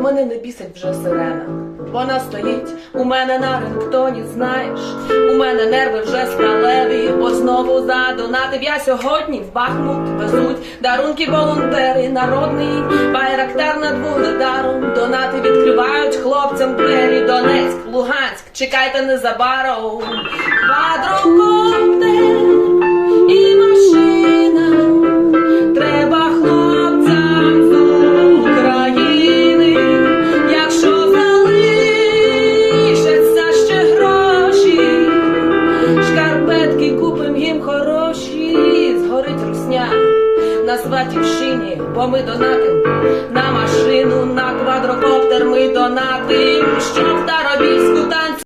мене не бісить вже сирена. Вона стоїть у мене на рингтоні, знаєш, у мене нерви вже сталеві, бо знову задонатив я сьогодні в Бахмут везуть дарунки волонтери, народний байрактар над вугледаром. Донати відкривають хлопцям двері. Донецьк, Луганськ, чекайте незабаром. Шкарпетки купим їм хороші, згорить русня на сватівщині, бо ми донатим на машину, на квадрокоптер ми донатим, щоб